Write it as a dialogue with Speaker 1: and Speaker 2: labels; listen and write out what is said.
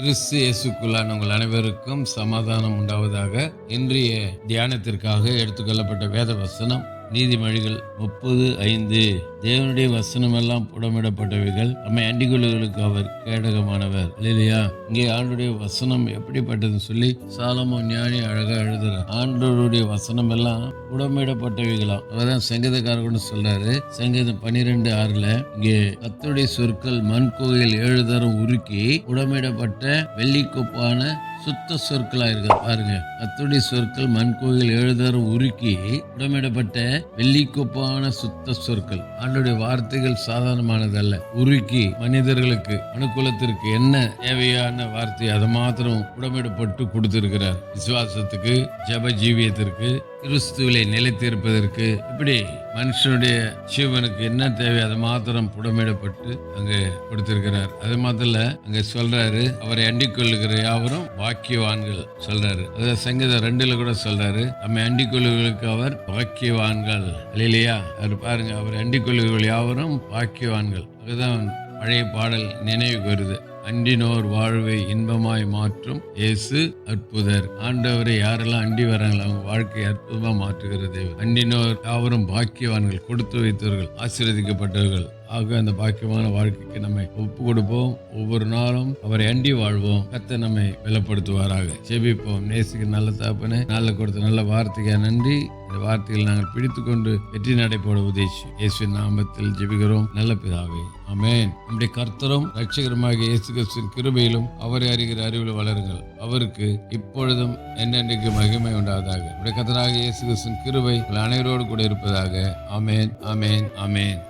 Speaker 1: கிறிஸ்து இயேசுக்குள்ளான உங்கள் அனைவருக்கும் சமாதானம் உண்டாவதாக இன்றைய தியானத்திற்காக எடுத்துக்கொள்ளப்பட்ட வேத வசனம் நீதிமொழிகள் முப்பது ஐந்து. தேவனுடைய வசனம் எல்லாம் புடமிடப்பட்டவைகள். நம்மை அண்டிகொள்ளுகளுக்கு அவர் கேடகமானவர். இல்லையா இங்கே ஆண்டுடைய வசனம் எப்படிப்பட்டதுன்னு சொல்லி சாலமோ ஞானி அழகா எழுதுறார். ஆண்டோருடைய வசனம் எல்லாம் புடமிடப்பட்டவைகளாம். அதான் சங்கீதக்காரர் சொல்றாரு. சங்கீதம் பனிரெண்டு ஆறுல இங்கே கத்துடைய சொற்கள் மண் கோயில் ஏழு தரம் உருக்கி புடமிடப்பட்ட வெள்ளிக்கொப்பான சுத்த சொற்களா இருக்கு. பாருங்க. கத்துடைய சொற்கள் மண் கோயில் எழுதரும் உருக்கி உடமிடப்பட்ட வெள்ளிக்கொப்பான சுத்த சொற்கள். ஆண்டுடைய வார்த்தைகள் சாதாரணமானதல்ல. உருக்கி மனிதர்களுக்கு அனுகூலத்திற்கு என்ன தேவையான வார்த்தை அதை மாத்திரம் உடமிடப்பட்டு கொடுத்திருக்கிறார். விசுவாசத்துக்கு ஜப ஜீவியத்திற்கு கிறிஸ்துவிலே நிலைத்திருப்பதற்கு இப்படி மனுஷனுடைய ஜீவனுக்கு என்ன தேவை அதை மாத்திரம் புடமிடப்பட்டு அங்க கொடுத்திருக்கிறார். அது மாத்திரம் அங்க சொல்றாரு அவரை அண்டிக் கொள்ளுகிற யாவரும் பாக்கியவான்கள் சொல்றாரு. அதாவது சங்கீதம் ரெண்டுல கூட சொல்றாரு நம்மை அண்டிக் கொள்ளுகளுக்கு அவர் பாக்கியவான்கள். இல்லையா அவர் பாருங்க அவரை அண்டிக் கொள்ளுகள் யாவரும் பாக்கியவான்கள். அதுதான் பழைய பாடல் நினைவுக்கு வருது. அண்டினோர் வாழ்வை இன்பமாய் மாற்றும் இயேசு அற்புதர். ஆண்டவரை யாரெல்லாம் அண்டி வராங்களோ அவங்க வாழ்க்கையை அற்புதமாக மாற்றுகிறது அண்டினோர் யாவரும் பாக்கியவான்கள் கொடுத்து வைத்தவர்கள் ஆசீர்வதிக்கப்பட்டவர்கள். ஆக அந்த பாக்கியமான வாழ்க்கைக்கு நம்மை ஒப்பு கொடுப்போம். ஒவ்வொரு நாளும் அவரை அண்டி வாழ்வோம். கத்த நம்மை பலப்படுத்துவாராக. ஜெபிப்போம். நேசுக்கு நல்ல தாப்பனே நல்ல கொடுத்த நல்ல வார்த்தைக்கு நன்றி. இந்த வார்த்தையில் நாங்கள் பிடித்துக்கொண்டு வெற்றி நடைபோட உதேசி இயேசுவின் நாமத்தில் ஜெபிக்கிறோம். நல்ல பிதாவே அமேன் நம்முடைய கர்த்தரும் ரட்சகருமாக இயேசு கிறிஸ்துவின் கிருபையிலும் அவரை அறிகிற அறிவில் வளருங்கள். அவருக்கு இப்பொழுதும் என்னென்றைக்கு மகிமை உண்டாவதாக. நம்முடைய கர்த்தராக இயேசு கிறிஸ்துவின் கிருபை அனைவரோடு கூட இருப்பதாக. அமேன் அமேன் அமேன்